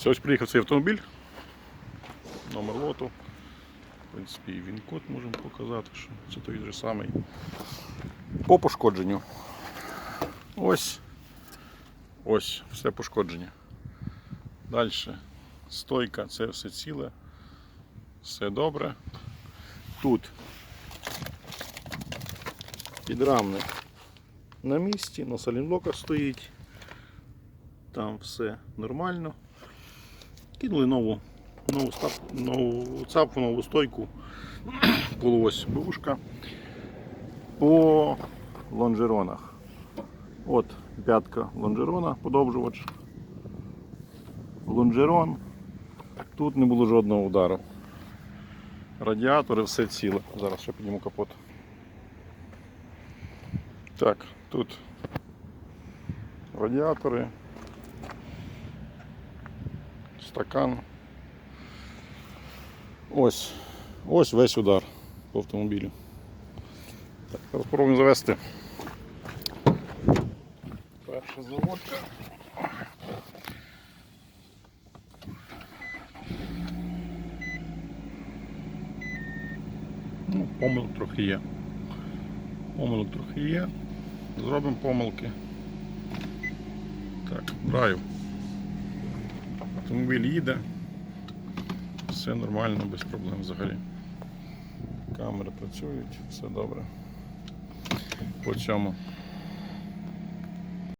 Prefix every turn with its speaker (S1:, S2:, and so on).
S1: Це ось приїхав цей автомобіль. Номер лоту. В принципі, і він код можемо показати, що це той же самий. По пошкодженню. Ось. Ось, все пошкодження. Далі. Стойка, це все ціле. Все добре. Тут підрамник на місці, на салінблоках стоїть. Там все нормально. Кинули нову, нову, нову цапку, нову стойку. Було ось бушка. По лонжеронах. От п'ятка лонжерона, подовжувач. Лонжерон. Тут не було жодного удару. Радіатори все ціле. Зараз ще підніму капот. Так, тут радіатори, стакан. Ось, ось весь удар по автомобілю. Так, зараз спробуємо завести. Перша заводка. Ну, помилок трохи є. Помилок трохи є. Зробимо помилки. Так, драйв. Автомобіль їде. Все нормально, без проблем взагалі. Камери працюють, все добре. По цьому.